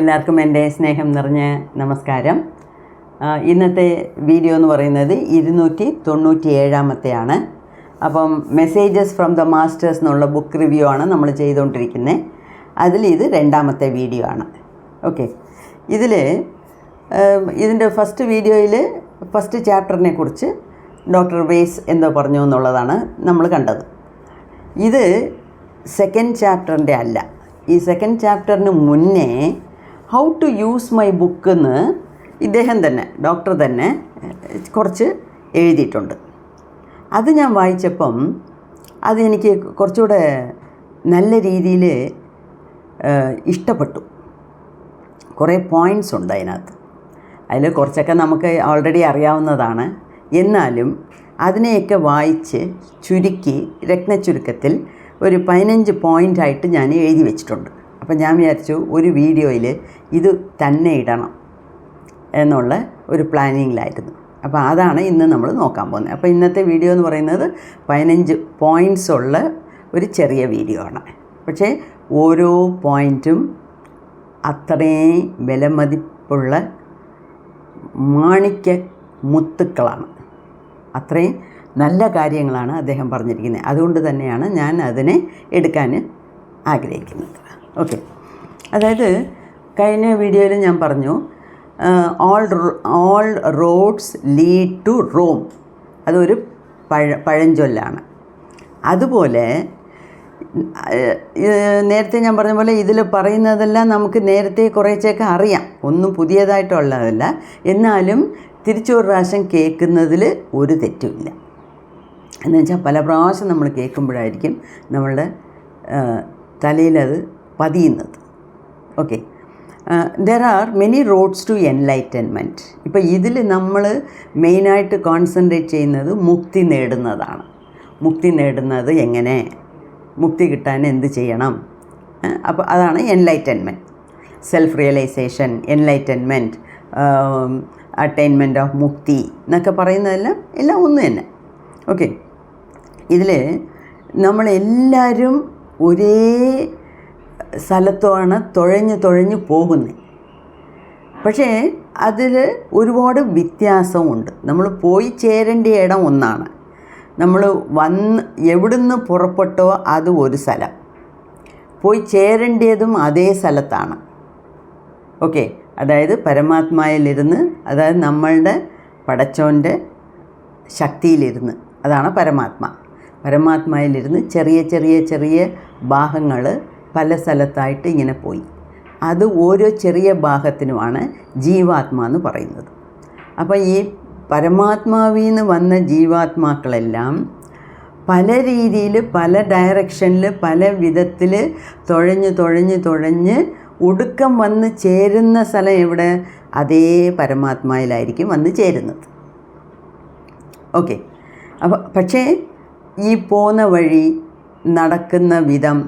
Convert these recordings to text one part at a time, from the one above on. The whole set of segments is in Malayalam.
എല്ലാവർക്കും എന്റെ സ്നേഹം നിറഞ്ഞ നമസ്കാരം. ഇന്നത്തെ വീഡിയോ എന്ന് പറയുന്നത് ഇരുന്നൂറ്റി തൊണ്ണൂറ്റി ഏഴാമത്തെയാണ് അപ്പം മെസ്സേജസ് ഫ്രം ദ മാസ്റ്റേഴ്സ് എന്നുള്ള ബുക്ക് റിവ്യൂ ആണ് നമ്മൾ ചെയ്തുകൊണ്ടിരിക്കുന്നത്. അതിൽ ഇത് രണ്ടാമത്തെ വീഡിയോ ആണ്. ഓക്കെ ഇതിൽ ഇതിന്റെ ഫസ്റ്റ് വീഡിയോയിൽ ഫസ്റ്റ് ചാപ്റ്ററിനെ കുറിച്ച് ഡോക്ടർ വേസ് എന്തോ പറഞ്ഞു എന്നുള്ളതാണ് നമ്മൾ കണ്ടത്. ഇത് സെക്കൻഡ് ചാപ്റ്ററിന്റെ അല്ല. ഈ സെക്കൻഡ് ചാപ്റ്ററിന് മുന്നേ how to use my book എന്ന് ഇദ്ദേഹം തന്നെ ഡോക്ടർ തന്നെ കുറച്ച് എഴുതിയിട്ടുണ്ട്. അത് ഞാൻ വായിച്ചപ്പം അതെനിക്ക് കുറച്ചുകൂടെ നല്ല രീതിയിൽ ഇഷ്ടപ്പെട്ടു. കുറേ പോയിന്റ്സ് ഉണ്ട് അതിനകത്ത്. അതിൽ കുറച്ചൊക്കെ നമുക്ക് ഓൾറെഡി അറിയാവുന്നതാണ്. എന്നാലും അതിനെയൊക്കെ വായിച്ച് ചുരുക്കി രത്നച്ചുരുക്കത്തിൽ ഒരു പതിനഞ്ച് പോയിന്റായിട്ട് ഞാൻ എഴുതി വെച്ചിട്ടുണ്ട്. അപ്പം ഞാൻ വിചാരിച്ചു ഒരു വീഡിയോയിൽ ഇത് തന്നെ ഇടണം എന്നുള്ള ഒരു പ്ലാനിങ്ങിലായിരുന്നു. അപ്പോൾ അതാണ് ഇന്ന് നമ്മൾ നോക്കാൻ പോകുന്നത്. അപ്പോൾ ഇന്നത്തെ വീഡിയോ എന്ന് പറയുന്നത് പതിനഞ്ച് പോയിന്റ്സ് ഉള്ള ഒരു ചെറിയ വീഡിയോ ആണ്. പക്ഷേ ഓരോ പോയിന്റും അത്രയും വിലമതിപ്പുള്ള മാണിക്യ മുത്തുക്കളാണ്. അത്രയും നല്ല കാര്യങ്ങളാണ് അദ്ദേഹം പറഞ്ഞിരിക്കുന്നത്. അതുകൊണ്ട് തന്നെയാണ് ഞാൻ അതിനെ എടുക്കാൻ ആഗ്രഹിക്കുന്നത്. ഓക്കെ അതായത് കഴിഞ്ഞ വീഡിയോയിൽ ഞാൻ പറഞ്ഞു all all roads lead to Rome അതൊരു പഴ പഴഞ്ചൊല്ലാണ്. അതുപോലെ നേരത്തെ ഞാൻ പറഞ്ഞ പോലെ ഇതിൽ പറയുന്നതെല്ലാം നമുക്ക് നേരത്തെ കുറേച്ചൊക്കെ അറിയാം. ഒന്നും പുതിയതായിട്ടുള്ളതല്ല. എന്നാലും തിരിച്ചൊരു പ്രാവശ്യം കേൾക്കുന്നതിൽ ഒരു തെറ്റുമില്ല. എന്ന് വെച്ചാൽ പല പ്രാവശ്യം നമ്മൾ കേൾക്കുമ്പോഴായിരിക്കും നമ്മളുടെ തലയിലത് പതിയുന്നത്. Okay. There are many roads to enlightenment ഇപ്പോൾ ഇതിൽ നമ്മൾ മെയിനായിട്ട് കോൺസെൻട്രേറ്റ് ചെയ്യുന്നത് മുക്തി നേടുന്നതാണ്. മുക്തി നേടുന്നത് എങ്ങനെ? മുക്തി കിട്ടാൻ എന്ത് ചെയ്യണം? അപ്പോൾ അതാണ് enlightenment self realisation enlightenment attainment of mukti എന്നൊക്കെ പറയുന്നതെല്ലാം എല്ലാം ഒന്ന് തന്നെ. ഓക്കെ ഇതിൽ നമ്മളെല്ലാവരും ഒരേ സ്ഥലത്താണ് തുഴഞ്ഞ് തുഴഞ്ഞ് പോകുന്നത്. പക്ഷേ അതിൽ ഒരുപാട് വ്യത്യാസമുണ്ട്. നമ്മൾ പോയി ചേരേണ്ട ഇടം ഒന്നാണ്. നമ്മൾ വന്ന് എവിടുന്ന് പുറപ്പെട്ടോ അത് ഒരു സ്ഥലം. പോയി ചേരേണ്ടതും അതേ സ്ഥലത്താണ്. ഓക്കെ അതായത് പരമാത്മായിലിരുന്ന് അതായത് നമ്മളുടെ പടച്ചോന്റെ ശക്തിയിലിരുന്ന്. അതാണ് പരമാത്മ. പരമാത്മായിലിരുന്ന് ചെറിയ ചെറിയ ചെറിയ ഭാഗങ്ങൾ പല സ്ഥലത്തായിട്ട് ഇങ്ങനെ പോയി. അത് ഓരോ ചെറിയ ഭാഗത്തിനുമാണ് ജീവാത്മ എന്ന് പറയുന്നത്. അപ്പോൾ ഈ പരമാത്മാവിൽ നിന്ന് വന്ന ജീവാത്മാക്കളെല്ലാം പല രീതിയിൽ പല ഡയറക്ഷനിൽ പല വിധത്തിൽ തുഴഞ്ഞ് തുഴഞ്ഞ് തുഴഞ്ഞ് ഒടുക്കം വന്ന് ചേരുന്ന സ്ഥലം എവിടെ? അതേ പരമാത്മാവിലായിരിക്കും വന്ന് ചേരുന്നത്. ഓക്കെ അപ്പോൾ പക്ഷേ ഈ പോകുന്ന വഴി നടക്കുന്ന വിധം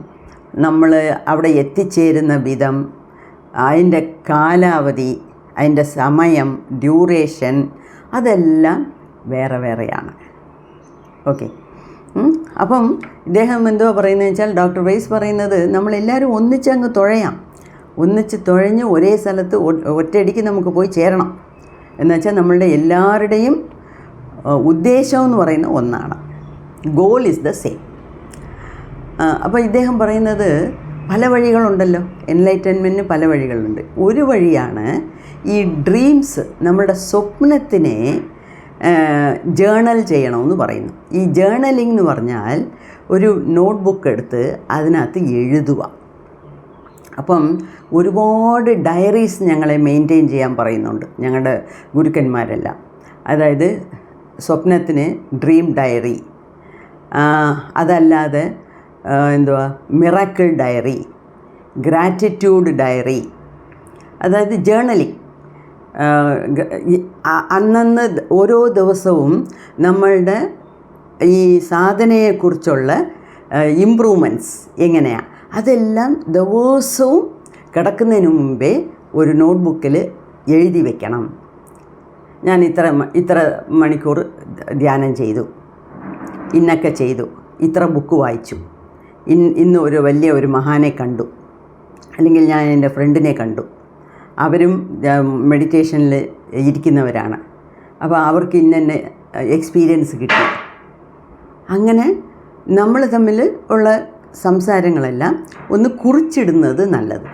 നമ്മൾ അവിടെ എത്തിച്ചേരുന്ന വിധം അതിന്റെ കാലാവധി അതിന്റെ സമയം ഡ്യൂറേഷൻ അതെല്ലാം വേറെ വേറെയാണ്. ഓക്കെ അപ്പം ഇദ്ദേഹം എന്തോ പറയുന്നത് വെച്ചാൽ ഡോക്ടർ വൈസ് പറയുന്നത് നമ്മളെല്ലാവരും ഒന്നിച്ചങ്ങ് തുഴയാം. ഒന്നിച്ച് തുഴഞ്ഞ് ഒരേ സ്ഥലത്ത് ഒറ്റയടിക്ക് നമുക്ക് പോയി ചേരണം. എന്നുവെച്ചാൽ നമ്മളുടെ എല്ലാവരുടെയും ഉദ്ദേശം എന്ന് പറയുന്ന ഒന്നാണ്. ഗോൾ ഇസ് ദ സെയിം അപ്പോൾ ഇദ്ദേഹം പറയുന്നത് പല വഴികളുണ്ടല്ലോ. എൻലൈറ്റൻമെന്റിന് പല വഴികളുണ്ട്. ഒരു വഴിയാണ് ഈ ഡ്രീംസ് നമ്മുടെ സ്വപ്നത്തിനെ ജേണൽ ചെയ്യണമെന്ന് പറയുന്നു ഈ ജേണലിംഗ് എന്ന് പറഞ്ഞാൽ ഒരു നോട്ട്ബുക്ക് എടുത്ത് അതിനകത്ത് എഴുതുക. അപ്പം ഒരുപാട് ഡയറീസ് ഞങ്ങളെ മെയിന്റെയിൻ ചെയ്യാൻ പറയുന്നുണ്ട്. ഞങ്ങളുടെ ഗുരുക്കന്മാരെല്ലാം. അതായത് സ്വപ്നത്തിന് ഡ്രീം ഡയറി അതല്ലാതെ എന്തുവാ? മിറാക്കിൾ ഡയറി ഗ്രാറ്റിറ്റ്യൂഡ് ഡയറി അതായത് ജേണലിംഗ് അന്നന്ന് ഓരോ ദിവസവും നമ്മളുടെ ഈ സാധനയെക്കുറിച്ചുള്ള ഇമ്പ്രൂവ്മെന്റ്സ് എങ്ങനെയാണ് അതെല്ലാം ദിവസവും കിടക്കുന്നതിന് മുമ്പേ ഒരു നോട്ട്ബുക്കിൽ എഴുതി വെക്കണം. ഞാൻ ഇത്ര ഇത്ര മണിക്കൂർ ധ്യാനം ചെയ്തു. ഇന്നൊക്കെ ചെയ്തു. ഇത്ര ബുക്ക് വായിച്ചു. ഇന്ന് ഒരു വലിയ ഒരു മഹാനെ കണ്ടു. അല്ലെങ്കിൽ ഞാൻ എന്റെ ഫ്രണ്ടിനെ കണ്ടു. അവരും മെഡിറ്റേഷനിൽ ഇരിക്കുന്നവരാണ്. അപ്പോൾ അവർക്ക് ഇന്നെ എക്സ്പീരിയൻസ് കിട്ടി. അങ്ങനെ നമ്മൾ തമ്മിൽ ഉള്ള സംസാരങ്ങളെല്ലാം ഒന്ന് കുറിച്ചിടുന്നത് നല്ലത്.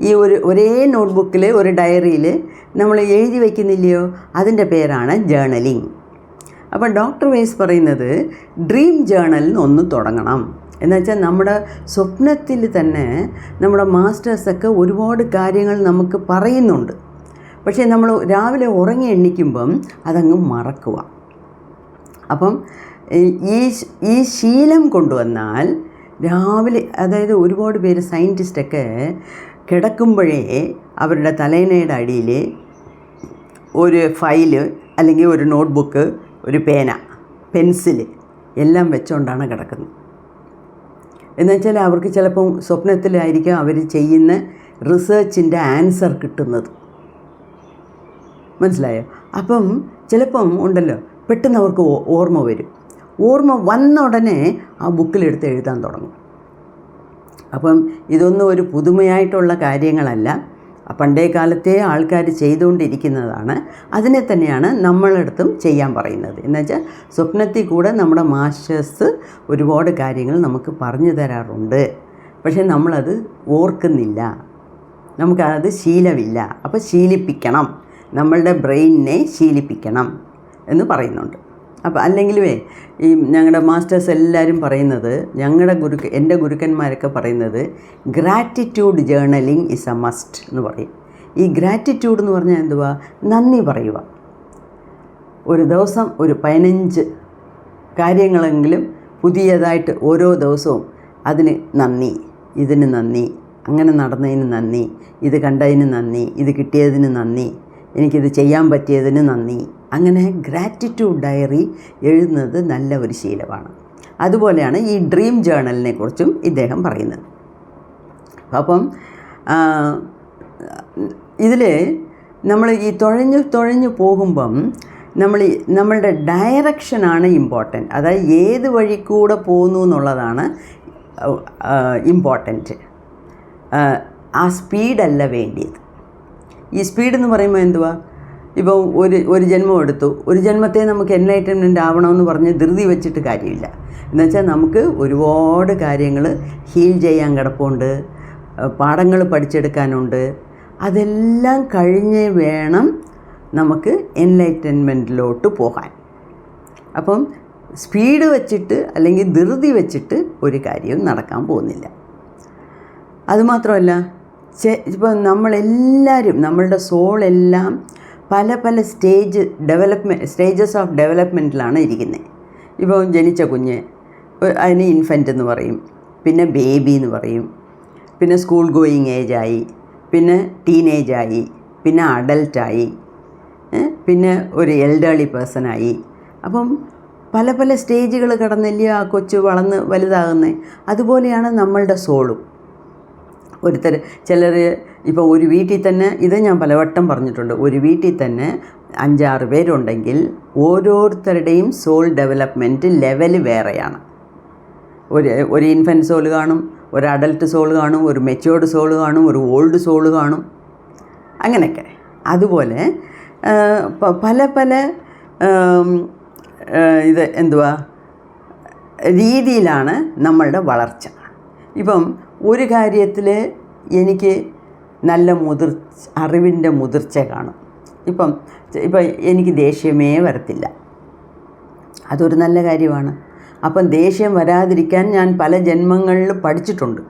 ഈ ഒരു ഒരേ നോട്ട്ബുക്കിൽ ഒരു ഡയറിയിൽ നമ്മൾ എഴുതി വയ്ക്കുന്നില്ലയോ അതിന്റെ പേരാണ് ജേണലിങ് അപ്പോൾ ഡോക്ടർ വേസ് പറയുന്നത് ഡ്രീം ജേണലിൽ ഒന്ന് തുടങ്ങണം. എന്നുവെച്ചാൽ നമ്മുടെ സ്വപ്നത്തിൽ തന്നെ നമ്മുടെ മാസ്റ്റേഴ്സൊക്കെ ഒരുപാട് കാര്യങ്ങൾ നമുക്ക് പറയുന്നുണ്ട്. പക്ഷേ നമ്മൾ രാവിലെ ഉറങ്ങി എണ്ണിക്കുമ്പം അതങ്ങ് മറക്കുക. അപ്പം ഈ ഈ ശീലം കൊണ്ടുവന്നാൽ രാവിലെ അതായത് ഒരുപാട് പേര് സയന്റിസ്റ്റൊക്കെ കിടക്കുമ്പോഴേ അവരുടെ തലേനയുടെ അടിയിൽ ഒരു ഫയൽ അല്ലെങ്കിൽ ഒരു നോട്ട്ബുക്ക് ഒരു പേന പെൻസിൽ എല്ലാം വെച്ചുകൊണ്ടാണ് കിടക്കുന്നത്. എന്നുവെച്ചാൽ അവർക്ക് ചിലപ്പം സ്വപ്നത്തിലായിരിക്കും അവർ ചെയ്യുന്ന റിസർച്ചിന്റെ ആൻസർ കിട്ടുന്നത്. മനസ്സിലായോ? അപ്പം ചിലപ്പം ഉണ്ടല്ലോ പെട്ടെന്ന് അവർക്ക് ഓർമ്മ വരും. ഓർമ്മ വന്ന ഉടനെ ആ ബുക്കിലെടുത്ത് എഴുതാൻ തുടങ്ങും. അപ്പം ഇതൊന്നും ഒരു പുതുമയായിട്ടുള്ള കാര്യങ്ങളല്ല. പണ്ടേ കാലത്തെ ആൾക്കാർ ചെയ്തുകൊണ്ടിരിക്കുന്നതാണ്. അതിനെ തന്നെയാണ് നമ്മളടുത്തും ചെയ്യാൻ പറയുന്നത്. എന്നുവെച്ചാൽ സ്വപ്നത്തിൽ കൂടെ നമ്മുടെ മാസ്റ്റേഴ്സ് ഒരുപാട് കാര്യങ്ങൾ നമുക്ക് പറഞ്ഞു തരാറുണ്ട്. പക്ഷേ നമ്മളത് ഓർക്കുന്നില്ല. നമുക്കത് ശീലമില്ല. അപ്പോൾ ശീലിപ്പിക്കണം. നമ്മളുടെ ബ്രെയിനിനെ ശീലിപ്പിക്കണം എന്ന് പറയുന്നുണ്ട്. അപ്പോൾ അല്ലെങ്കിലുമേ ഈ ഞങ്ങളുടെ മാസ്റ്റേഴ്സ് എല്ലാവരും പറയുന്നത് ഞങ്ങളുടെ ഗുരു എന്റെ ഗുരുക്കന്മാരൊക്കെ പറയുന്നത് gratitude journaling is a must എന്ന് പറയും. ഈ ഗ്രാറ്റിറ്റ്യൂഡ് എന്ന് പറഞ്ഞാൽ എന്തുവാ? നന്ദി പറയുക. ഒരു ദിവസം ഒരു പതിനഞ്ച് കാര്യങ്ങളെങ്കിലും പുതിയതായിട്ട് ഓരോ ദിവസവും അതിന് നന്ദി ഇതിന് നന്ദി അങ്ങനെ നടന്നതിന് നന്ദി ഇത് കണ്ടതിന് നന്ദി ഇത് കിട്ടിയതിന് നന്ദി എനിക്കിത് ചെയ്യാൻ പറ്റിയതിന് നന്ദി. അങ്ങനെ ഗ്രാറ്റിറ്റ്യൂഡ് ഡയറി എഴുതുന്നത് നല്ല ഒരു ശീലമാണ്. അതുപോലെയാണ് ഈ ഡ്രീം ജേണലിനെ കുറിച്ചും ഇദ്ദേഹം പറയുന്നത്. അപ്പം ഇതിൽ നമ്മൾ ഈ തുഴഞ്ഞു തുഴഞ്ഞു പോകുമ്പം നമ്മൾ നമ്മളുടെ ഡയറക്ഷനാണ് ഇമ്പോർട്ടന്റ് അതായത് ഏത് വഴി കൂടെ പോകുന്നു എന്നുള്ളതാണ് ഇമ്പോർട്ടന്റ് ആ സ്പീഡല്ല വേണ്ടിയത്. ഈ സ്പീഡ് എന്ന് പറയുമ്പോൾ എന്തുവാ? ഇപ്പോൾ ഒരു ഒരു ജന്മം എടുത്തു. ഒരു ജന്മത്തെ നമുക്ക് എൻലൈറ്റൻമെന്റ് ആവണമെന്ന് പറഞ്ഞ് ധൃതി വെച്ചിട്ട് കാര്യമില്ല. എന്നുവെച്ചാൽ നമുക്ക് ഒരുപാട് കാര്യങ്ങൾ ഹീൽ ചെയ്യാൻ കിടപ്പുണ്ട്. പാഠങ്ങൾ പഠിച്ചെടുക്കാനുണ്ട്. അതെല്ലാം കഴിഞ്ഞ് വേണം നമുക്ക് എൻലൈറ്റൻമെന്റിലോട്ട് പോകാൻ. അപ്പം സ്പീഡ് വെച്ചിട്ട് അല്ലെങ്കിൽ ധൃതി വെച്ചിട്ട് ഒരു കാര്യവും നടക്കാൻ പോകുന്നില്ല. അതുമാത്രമല്ല ഇപ്പം നമ്മളെല്ലാവരും നമ്മളുടെ സോളെല്ലാം പല പല സ്റ്റേജ് ഡെവലപ്മെന്റ് സ്റ്റേജസ് ഓഫ് ഡെവലപ്മെന്റിലാണ് ഇരിക്കുന്നത് ഇപ്പോൾ ജനിച്ച കുഞ്ഞ് അതിന് ഇൻഫന്റ് എന്ന് പറയും പിന്നെ ബേബി എന്ന് പറയും പിന്നെ സ്കൂൾ ഗോയിങ് ഏജായി പിന്നെ ടീനേജായി പിന്നെ അഡൽട്ടായി പിന്നെ ഒരു എൽഡേളി പേഴ്സണായി അപ്പം പല പല സ്റ്റേജുകൾ കടന്നില്ലേ ആ കൊച്ചു വളർന്ന് വലുതാകുന്നത് അതുപോലെയാണ് നമ്മളുടെ സോളും. ഒരുത്തർ ചിലർ ഇപ്പോൾ ഒരു വീട്ടിൽ തന്നെ ഇത് ഞാൻ പലവട്ടം പറഞ്ഞിട്ടുണ്ട്. ഒരു വീട്ടിൽ തന്നെ അഞ്ചാറ് പേരുണ്ടെങ്കിൽ ഓരോരുത്തരുടെയും സോൾ ഡെവലപ്മെന്റ് ലെവൽ വേറെയാണ്. ഒരു ഒരു ഇൻഫന്റ് സോൾ കാണും ഒരു അഡൽട്ട് സോൾ കാണും ഒരു മെച്യൂർഡ് സോൾ കാണും ഒരു ഓൾഡ് സോൾ കാണും. അങ്ങനെയൊക്കെ. അതുപോലെ പല പല ഇത് എന്തുവാ? രീതിയിലാണ് നമ്മളുടെ വളർച്ച. ഇപ്പം ഒരു കാര്യത്തിൽ എനിക്ക് നല്ല മുതിർ അറിവിന്റെ മുതിർച്ച കാണും. ഇപ്പം ഇപ്പം എനിക്ക് ദേഷ്യമേ വരത്തില്ല. അതൊരു നല്ല കാര്യമാണ്. അപ്പം ദേഷ്യം വരാതിരിക്കാൻ ഞാൻ പല ജന്മങ്ങളിൽ പഠിച്ചിട്ടുണ്ട്.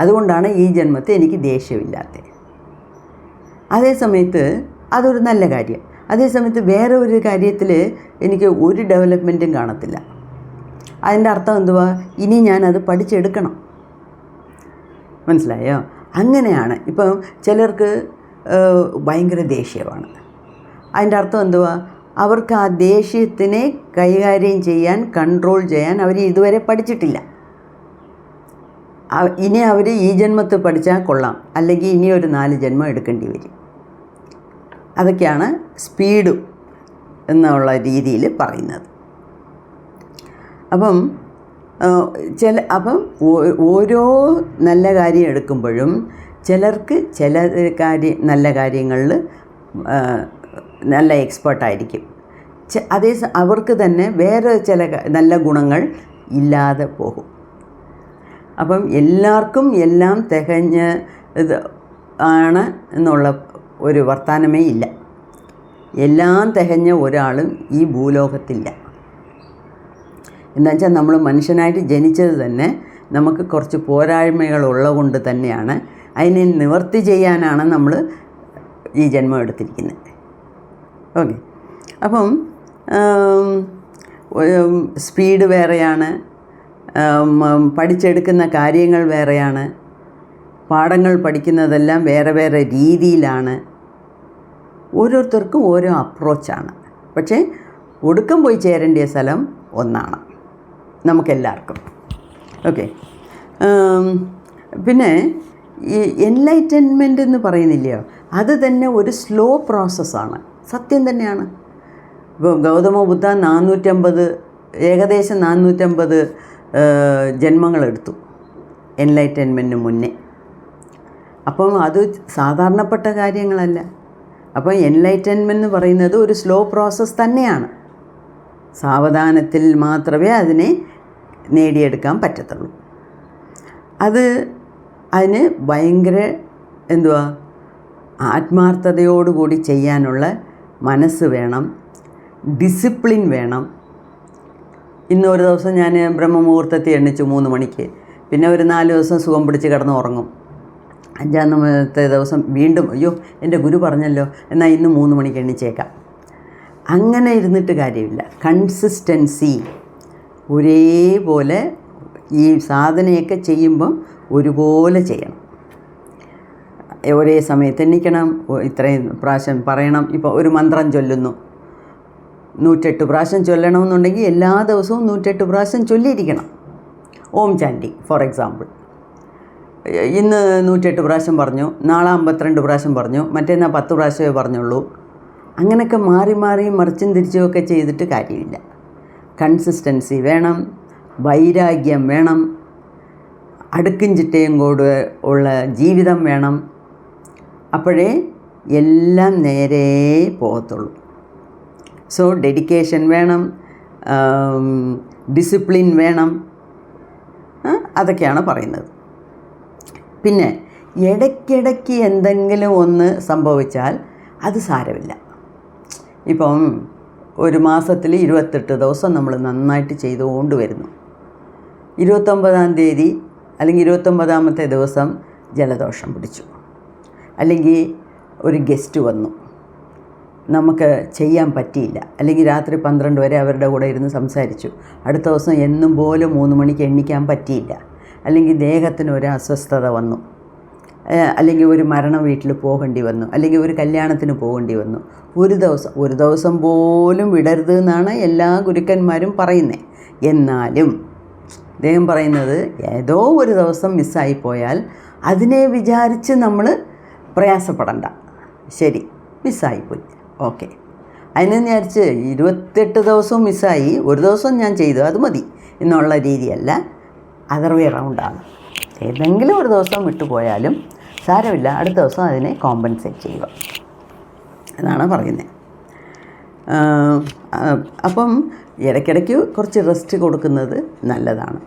അതുകൊണ്ടാണ് ഈ ജന്മത്തെ എനിക്ക് ദേഷ്യമില്ലാത്തത്. അതേ സമയത്ത് അതൊരു നല്ല കാര്യം. അതേ സമയത്ത് വേറെ ഒരു കാര്യത്തിൽ എനിക്ക് ഒരു ഡെവലപ്മെന്റും കാണത്തില്ല. അതിന്റെ അർത്ഥം എന്തുവാ? ഇനി ഞാനത് പഠിച്ചെടുക്കണം. മനസ്സിലായോ? അങ്ങനെയാണ്. ഇപ്പം ചിലർക്ക് ഭയങ്കര ദേഷ്യമാണ്. അതിന്റെ അർത്ഥം എന്തുവാ? അവർക്ക് ആ ദേഷ്യത്തിനെ കൈകാര്യം ചെയ്യാൻ കൺട്രോൾ ചെയ്യാൻ അവർ ഇതുവരെ പഠിച്ചിട്ടില്ല. ഇനി അവർ ഈ ജന്മത്തിൽ പഠിച്ചാൽ കൊള്ളാം. അല്ലെങ്കിൽ ഇനി ഒരു നാല് ജന്മം എടുക്കേണ്ടി വരും. അതൊക്കെയാണ് സ്പീഡ് എന്നുള്ള രീതിയിൽ പറയുന്നത്. അപ്പം ചില അപ്പം ഓരോ നല്ല കാര്യം എടുക്കുമ്പോഴും ചിലർക്ക് ചില കാര്യം നല്ല കാര്യങ്ങളിൽ നല്ല എക്സ്പേർട്ടായിരിക്കും അതേ അവർക്ക് തന്നെ വേറെ ചില നല്ല ഗുണങ്ങൾ ഇല്ലാതെ പോകും. അപ്പം എല്ലാവർക്കും എല്ലാം തികഞ്ഞ ഇത് ആണ് എന്നുള്ള ഒരു വർത്തമാനമേ ഇല്ല. എല്ലാം തികഞ്ഞ ഒരാളും ഈ ഭൂലോകത്തില്ല. എന്നുവെച്ചാൽ നമ്മൾ മനുഷ്യനായിട്ട് ജനിച്ചത് തന്നെ നമുക്ക് കുറച്ച് പോരായ്മകൾ ഉള്ളതുകൊണ്ട് തന്നെയാണ്. അതിനെ നിവർത്തി ചെയ്യാനാണ് നമ്മൾ ഈ ജന്മം എടുത്തിരിക്കുന്നത്. ഓക്കെ. അപ്പം സ്പീഡ് വേറെയാണ്. പഠിച്ചെടുക്കുന്ന കാര്യങ്ങൾ വേറെയാണ്. പാഠങ്ങൾ പഠിക്കുന്നതെല്ലാം വേറെ വേറെ രീതിയിലാണ്. ഓരോരുത്തർക്കും ഓരോ അപ്രോച്ചാണ് പക്ഷേ ഒടുക്കം പോയി ചേരേണ്ട സ്ഥലം ഒന്നാണ്. നമുക്കെല്ലാവർക്കും. ഓക്കെ പിന്നെ ഈ എൻലൈറ്റൻമെന്റ് എന്ന് പറയുന്നില്ലയോ? അത് തന്നെ ഒരു സ്ലോ പ്രോസസ്സാണ് സത്യം തന്നെയാണ്. ഇപ്പോൾ ഗൗതമ ബുദ്ധ നാനൂറ്റമ്പത് ഏകദേശം നാനൂറ്റമ്പത് ജന്മങ്ങളെടുത്തു എൻലൈറ്റൻമെന്റിന് മുന്നേ. അപ്പം അത് സാധാരണപ്പെട്ട കാര്യങ്ങളല്ല. അപ്പം എൻലൈറ്റൻമെന്റ് എന്ന് പറയുന്നത് ഒരു സ്ലോ പ്രോസസ്സ് തന്നെയാണ്. സാവധാനത്തിൽ മാത്രമേ അതിനെ നേടിയെടുക്കാൻ പറ്റത്തുള്ളൂ. അത് അതിന് ഭയങ്കര എന്തുവാ? ആത്മാർത്ഥതയോടുകൂടി ചെയ്യാനുള്ള മനസ്സ് വേണം ഡിസിപ്ലിൻ വേണം. ഇന്ന് ഒരു ദിവസം ഞാൻ ബ്രഹ്മമുഹൂർത്തത്തിൽ എണ്ണിച്ചു മൂന്ന് മണിക്ക്. പിന്നെ ഒരു നാല് ദിവസം സുഖം പിടിച്ച് കിടന്ന് ഉറങ്ങും. അഞ്ചാമത്തെ ദിവസം വീണ്ടും അയ്യോ എന്റെ ഗുരു പറഞ്ഞല്ലോ എന്നാൽ ഇന്ന് മൂന്ന് മണിക്ക് എണ്ണിച്ചേക്കാം. അങ്ങനെ ഇരുന്നിട്ട് കാര്യമില്ല. കൺസിസ്റ്റൻസി ഒരേപോലെ ഈ സാധനയൊക്കെ ചെയ്യുമ്പം ഒരുപോലെ ചെയ്യണം. ഒരേ സമയത്ത് എണ്ണിക്കണം. ഇത്രയും പ്രാവശ്യം പറയണം. ഇപ്പോൾ ഒരു മന്ത്രം ചൊല്ലുന്നു. നൂറ്റെട്ട് പ്രാവശ്യം ചൊല്ലണമെന്നുണ്ടെങ്കിൽ എല്ലാ ദിവസവും നൂറ്റെട്ട് പ്രാവശ്യം ചൊല്ലിയിരിക്കണം. Om Chandi for example. ഇന്ന് നൂറ്റെട്ട് പ്രാവശ്യം പറഞ്ഞു നാളെ അമ്പത്തിരണ്ട് പ്രാവശ്യം പറഞ്ഞു മറ്റേന്നാ പത്ത് പ്രാവശ്യമേ പറഞ്ഞുള്ളൂ. അങ്ങനെയൊക്കെ മാറി മാറി മറിച്ചും തിരിച്ചുമൊക്കെ ചെയ്തിട്ട് കാര്യമില്ല. കൺസിസ്റ്റൻസി വേണം വൈരാഗ്യം വേണം അടുക്കും ചിട്ടയും കൂടെ ഉള്ള ജീവിതം വേണം. അപ്പോഴേ എല്ലാം നേരെ പോകത്തുള്ളൂ. സോ ഡെഡിക്കേഷൻ വേണം ഡിസിപ്ലിൻ വേണം അതൊക്കെയാണ് പറയുന്നത്. പിന്നെ ഇടയ്ക്കിടയ്ക്ക് എന്തെങ്കിലും ഒന്ന് സംഭവിച്ചാൽ അത് സാരമില്ല. ഇപ്പം ഒരു മാസത്തിൽ ഇരുപത്തെട്ട് ദിവസം നമ്മൾ നന്നായിട്ട് ചെയ്തുകൊണ്ട് വരുന്നു ഇരുപത്തൊമ്പതാം തീയതി അല്ലെങ്കിൽ ഇരുപത്തൊമ്പതാമത്തെ ദിവസം ജലദോഷം പിടിച്ചു. അല്ലെങ്കിൽ ഒരു ഗസ്റ്റ് വന്നു. നമുക്ക് ചെയ്യാൻ പറ്റിയില്ല. അല്ലെങ്കിൽ രാത്രി പന്ത്രണ്ട് വരെ അവരുടെ കൂടെ ഇരുന്ന് സംസാരിച്ചു. അടുത്ത ദിവസം എന്നും പോലെ മൂന്ന് മണിക്ക് എണ്ണിക്കാൻ പറ്റിയില്ല. അല്ലെങ്കിൽ ദേഹത്തിന് ഒരു അസ്വസ്ഥത വന്നു. അല്ലെങ്കിൽ ഒരു മരണം വീട്ടിൽ പോകേണ്ടി വന്നു അല്ലെങ്കിൽ ഒരു കല്യാണത്തിന് പോകേണ്ടി വന്നു. ഒരു ദിവസം ഒരു ദിവസം പോലും വിടരുത് എന്നാണ് എല്ലാ ഗുരുക്കന്മാരും പറയുന്നത് എന്നാലും അദ്ദേഹം പറയുന്നത് ഏതോ ഒരു ദിവസം മിസ്സായിപ്പോയാൽ അതിനെ വിചാരിച്ച് നമ്മൾ പ്രയാസപ്പെടണ്ട. ശരി മിസ്സായിപ്പോയി ഓക്കെ. അതിനെ വിചാരിച്ച് ഇരുപത്തെട്ട് ദിവസവും മിസ്സായി ഒരു ദിവസം ഞാൻ ചെയ്തു അത് മതി എന്നുള്ള രീതിയല്ല. അതർ വേ റൗണ്ടാണ് ഏതെങ്കിലും ഒരു ദിവസം വിട്ടുപോയാലും സാരമില്ല അടുത്ത ദിവസം അതിനെ കോമ്പൻസേറ്റ് ചെയ്യുക. എന്നാണ് പറയുന്നത് അപ്പം ഇടയ്ക്കിടയ്ക്ക് കുറച്ച് റെസ്റ്റ് കൊടുക്കുന്നത് നല്ലതാണ്.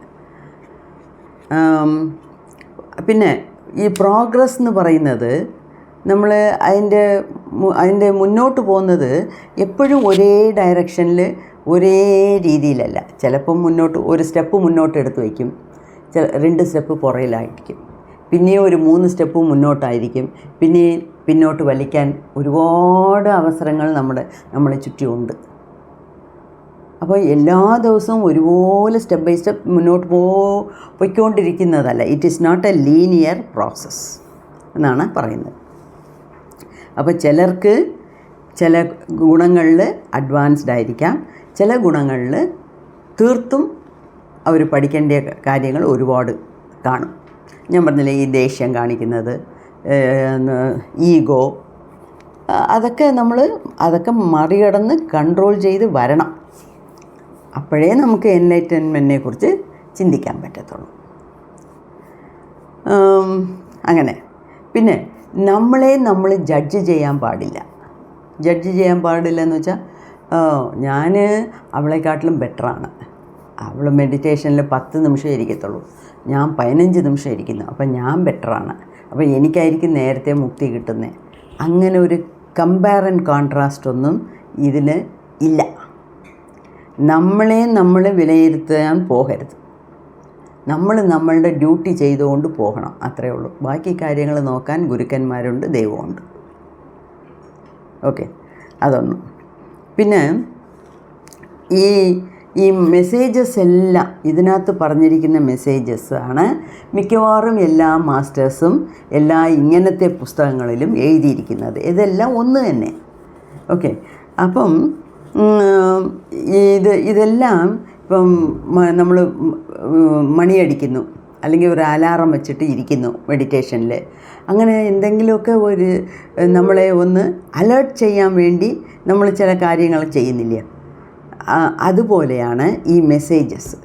പിന്നെ ഈ പ്രോഗ്രസ് എന്ന് പറയുന്നത് നമ്മൾ അതിന്റെ അതിന്റെ മുന്നോട്ട് പോകുന്നത് എപ്പോഴും ഒരേ ഡയറക്ഷനിൽ ഒരേ രീതിയിലല്ല. ചിലപ്പം മുന്നോട്ട് ഒരു സ്റ്റെപ്പ് മുന്നോട്ട് എടുത്ത് വയ്ക്കും. ചില രണ്ട് സ്റ്റെപ്പ് പുറയിലായിരിക്കും പിന്നെയും ഒരു മൂന്ന് സ്റ്റെപ്പ് മുന്നോട്ടായിരിക്കും. പിന്നെ പിന്നോട്ട് വലിക്കാൻ ഒരുപാട് അവസരങ്ങൾ നമ്മുടെ നമ്മളെ ചുറ്റിയുണ്ട്. അപ്പോൾ എല്ലാ ദിവസവും ഒരുപോലെ സ്റ്റെപ്പ് ബൈ സ്റ്റെപ്പ് മുന്നോട്ട് പോ പോയിക്കൊണ്ടിരിക്കുന്നതല്ല. It is not a linear process എന്നാണ് പറയുന്നത്. അപ്പോൾ ചിലർക്ക് ചില ഗുണങ്ങളിൽ അഡ്വാൻസ്ഡ് ആയിരിക്കാം. ചില ഗുണങ്ങളിൽ തീർത്തും അവർ പഠിക്കേണ്ട കാര്യങ്ങൾ ഒരുപാട് കാണും. ഞാൻ പറഞ്ഞില്ലേ ഈ ദേഷ്യം കാണിക്കുന്നത് ഈഗോ അതൊക്കെ നമ്മൾ അതൊക്കെ മറികടന്ന് കൺട്രോൾ ചെയ്ത് വരണം. അപ്പോഴേ നമുക്ക് എൻലൈറ്റൻമെന്റിനെ കുറിച്ച് ചിന്തിക്കാൻ പറ്റത്തുള്ളൂ. അങ്ങനെ. പിന്നെ നമ്മളെ നമ്മൾ ജഡ്ജ് ചെയ്യാൻ പാടില്ല. ജഡ്ജ് ചെയ്യാൻ പാടില്ല എന്ന് വെച്ചാൽ ഞാൻ അവളെക്കാട്ടിലും ബെറ്ററാണ് അവൾ മെഡിറ്റേഷനിൽ പത്ത് നിമിഷം ഇരിക്കത്തുള്ളൂ. ഞാൻ പതിനഞ്ച് നിമിഷം ഇരിക്കുന്നു അപ്പം ഞാൻ ബെറ്ററാണ് അപ്പോൾ എനിക്കായിരിക്കും നേരത്തെ മുക്തി കിട്ടുന്നത് അങ്ങനെ ഒരു കമ്പയർ ആൻഡ് കോൺട്രാസ്റ്റ് ഒന്നും ഇതിന് ഇല്ല. നമ്മളെ നമ്മൾ വിലയിരുത്താൻ പോകരുത്. നമ്മൾ നമ്മളുടെ ഡ്യൂട്ടി ചെയ്തുകൊണ്ട് പോകണം. അത്രയേ ഉള്ളൂ. ബാക്കി കാര്യങ്ങൾ നോക്കാൻ ഗുരുക്കന്മാരുണ്ട് ദൈവമുണ്ട്. ഓക്കെ അതൊന്ന്. പിന്നെ ഈ ഈ മെസ്സേജസ് എല്ലാം ഇതിനകത്ത് പറഞ്ഞിരിക്കുന്ന മെസ്സേജസ് ആണ്. മിക്കവാറും എല്ലാ മാസ്റ്റേഴ്സും എല്ലാ ഇങ്ങനത്തെ പുസ്തകങ്ങളിലും എഴുതിയിരിക്കുന്നത്. ഇതെല്ലാം ഒന്ന് തന്നെ. ഓക്കെ അപ്പം ഇത് ഇതെല്ലാം ഇപ്പം നമ്മൾ മണിയടിക്കുന്നു. അല്ലെങ്കിൽ ഒരു അലാറം വെച്ചിട്ട് ഇരിക്കുന്നു മെഡിറ്റേഷനിൽ അങ്ങനെ എന്തെങ്കിലുമൊക്കെ ഒരു നമ്മളെ ഒന്ന് അലേർട്ട് ചെയ്യാൻ വേണ്ടി നമ്മൾ ചില കാര്യങ്ങൾ ചെയ്യുന്നില്ല? അതുപോലെയാണ് ഈ മെസ്സേജസ്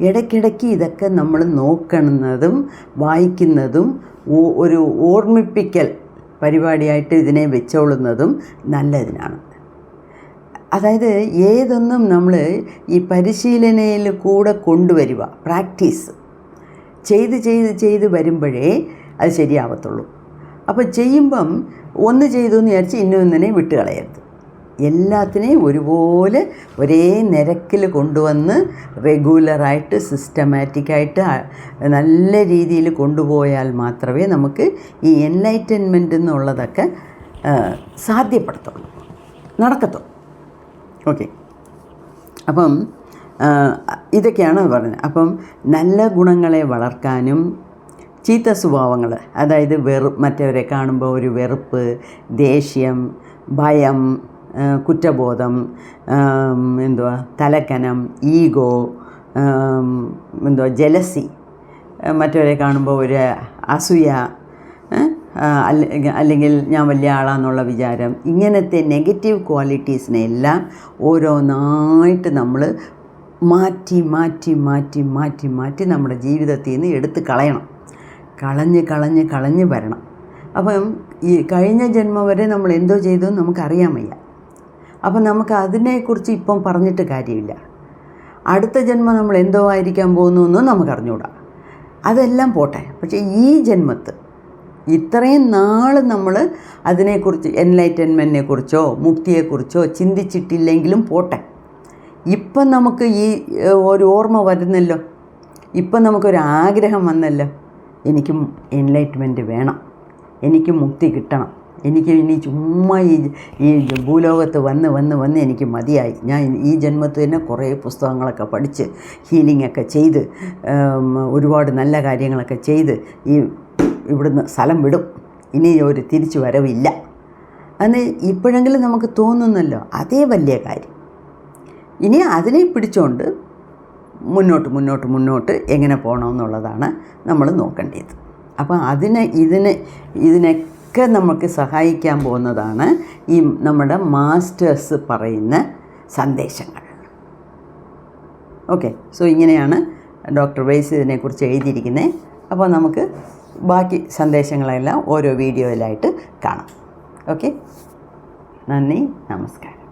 ഇടയ്ക്കിടയ്ക്ക് ഇതൊക്കെ നമ്മൾ നോക്കുന്നതും വായിക്കുന്നതും ഒരു ഓർമ്മിപ്പിക്കൽ പരിപാടിയായിട്ട് ഇതിനെ വെച്ചോളുന്നതും നല്ലതിനാണ്. അതായത് ഏതൊന്നും നമ്മൾ ഈ പരിശീലനയിൽ കൂടെ കൊണ്ടുവരിക പ്രാക്ടീസ് ചെയ്ത് ചെയ്ത് ചെയ്ത് വരുമ്പോഴേ അത് ശരിയാവത്തുള്ളൂ. അപ്പോൾ ചെയ്യുമ്പം ഒന്ന് ചെയ്തു എന്ന് വിചാരിച്ച് ഇന്നൊന്നിനെ വിട്ട് കളയരുത് എല്ലാത്തിനെയും ഒരുപോലെ ഒരേ നിരക്കിൽ കൊണ്ടുവന്ന് റെഗുലറായിട്ട് സിസ്റ്റമാറ്റിക്കായിട്ട് നല്ല രീതിയിൽ കൊണ്ടുപോയാൽ മാത്രമേ നമുക്ക് ഈ എൻലൈറ്റൻമെന്റ് എന്നുള്ളതൊക്കെ സാധ്യപ്പെടുത്തുള്ളൂ നടക്കത്തുള്ളൂ. ഓക്കെ. അപ്പം ഇതൊക്കെയാണ് പറഞ്ഞത്. അപ്പം നല്ല ഗുണങ്ങളെ വളർക്കാനും ചീത്ത സ്വഭാവങ്ങൾ അതായത് വെറു മറ്റവരെ കാണുമ്പോൾ ഒരു വെറുപ്പ് ദേഷ്യം ഭയം കുറ്റബോധം എന്തുവാ തലക്കനം ഈഗോ എന്തുവാ ജലസി മറ്റവരെ കാണുമ്പോൾ ഒരു അസൂയ അല്ല- അല്ലെങ്കിൽ ഞാൻ വലിയ ആളാന്നുള്ള വിചാരം ഇങ്ങനത്തെ നെഗറ്റീവ് ക്വാളിറ്റീസിനെ എല്ലാം ഓരോന്നായിട്ട് നമ്മൾ മാറ്റി മാറ്റി മാറ്റി മാറ്റി മാറ്റി നമ്മുടെ ജീവിതത്തിൽ നിന്ന് എടുത്ത് കളയണം. കളഞ്ഞ് കളഞ്ഞ് കളഞ്ഞ് വരണം. അപ്പം ഈ കഴിഞ്ഞ ജന്മം വരെ നമ്മൾ എന്തോ ചെയ്തു നമുക്കറിയാൻ വയ്യ. അപ്പം നമുക്ക് അതിനെക്കുറിച്ച് ഇപ്പം പറഞ്ഞിട്ട് കാര്യമില്ല. അടുത്ത ജന്മം നമ്മൾ എന്തോ ആയിരിക്കാൻ പോകുന്നു എന്നും നമുക്ക് അറിഞ്ഞുകൂടാ അതെല്ലാം പോട്ടെ. പക്ഷേ ഈ ജന്മത്ത് ഇത്രയും നാൾ നമ്മൾ അതിനെക്കുറിച്ച് എൻലൈറ്റൻമെന്റിനെ കുറിച്ചോ മുക്തിയെക്കുറിച്ചോ ചിന്തിച്ചിട്ടില്ലെങ്കിലും പോട്ടെ. ഇപ്പം നമുക്ക് ഈ ഒരു ഓർമ്മ വരുന്നല്ലോ. ഇപ്പം നമുക്കൊരു ആഗ്രഹം വന്നല്ലോ. എനിക്കും എൻലൈറ്റ്മെന്റ് വേണം. എനിക്ക് മുക്തി കിട്ടണം. എനിക്ക് ഇനി ചുമ്മാ ഈ ഈ ഭൂലോകത്ത് വന്ന് വന്ന് വന്ന് എനിക്ക് മതിയായി. ഞാൻ ഈ ജന്മത്തിൽ തന്നെ കുറേ പുസ്തകങ്ങളൊക്കെ പഠിച്ച് ഒക്കെ ചെയ്ത് ഒരുപാട് നല്ല കാര്യങ്ങളൊക്കെ ചെയ്ത് ഈ ഇവിടുന്ന് സ്ഥലം വിടും. ഇനി ഒരു തിരിച്ചു വരവില്ല. അന്ന് ഇപ്പോഴെങ്കിലും നമുക്ക് തോന്നുന്നല്ലോ അതേ വലിയ കാര്യം. ഇനി അതിനെ പിടിച്ചുകൊണ്ട് മുന്നോട്ട് മുന്നോട്ട് മുന്നോട്ട് എങ്ങനെ പോകണമെന്നുള്ളതാണ് നമ്മൾ നോക്കേണ്ടത്. അപ്പോൾ അതിനെ ഇതിനെ ഇതിനെ ഇതിനൊക്കെ നമുക്ക് സഹായിക്കാൻ പോകുന്നതാണ് ഈ നമ്മുടെ മാസ്റ്റേഴ്സ് പറയുന്ന സന്ദേശങ്ങൾ. ഓക്കെ സോ ഇങ്ങനെയാണ് ഡോക്ടർ വൈസ് ഇതിനെക്കുറിച്ച് എഴുതിയിരിക്കുന്നത്. അപ്പോൾ നമുക്ക് ബാക്കി സന്ദേശങ്ങളെല്ലാം ഓരോ വീഡിയോയിലായിട്ട് കാണാം. ഓക്കെ നന്ദി നമസ്കാരം.